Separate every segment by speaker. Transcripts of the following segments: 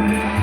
Speaker 1: Thank you.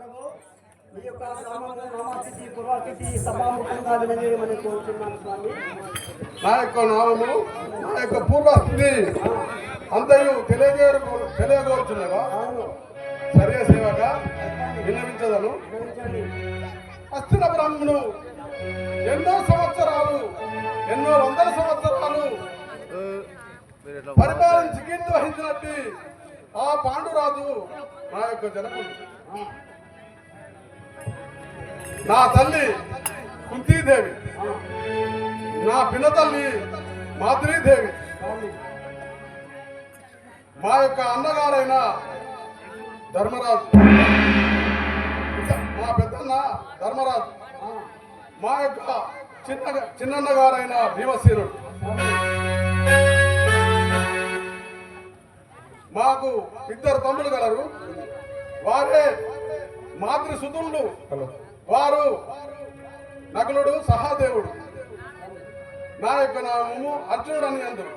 Speaker 2: మహాప్రభు మీ యొక్క నామాతిథి పురాతిథి సభాముఖంగా వినజేయమని కోరుతున్నాను స్వామి.
Speaker 3: నా యొక్క నామము నా యొక్క పూర్వస్థితి అంతయు తెలియజేయరు తెలియగోరుచున్నవా
Speaker 2: అవును.
Speaker 3: సరే సేవక విన్నవించదను. అస్థిర బ్రహ్మను ఎన్నో సంవత్సరాలు ఎన్నో వందల సంవత్సరాలు పరిపాలించి కీర్తి వహించినట్టు ఆ పాండురాజు నా యొక్క జనకుడు. నా తల్లి కుంతీదేవి. నా పినతల్లి మాద్రీదేవి. మా యొక్క అన్నగారైన ధర్మరాజు. మా పెద్దన్న ధర్మరాజు. మా యొక్క చిన్న చిన్నన్నగారైన భీమశీరుడు మాకు ఇద్దరు తమ్ముడు గలరు. వారే మాతృ సుతులు వారు నకులుడు సహాదేవుడు. నా యొక్క నామము అర్జునుడు అని అందరు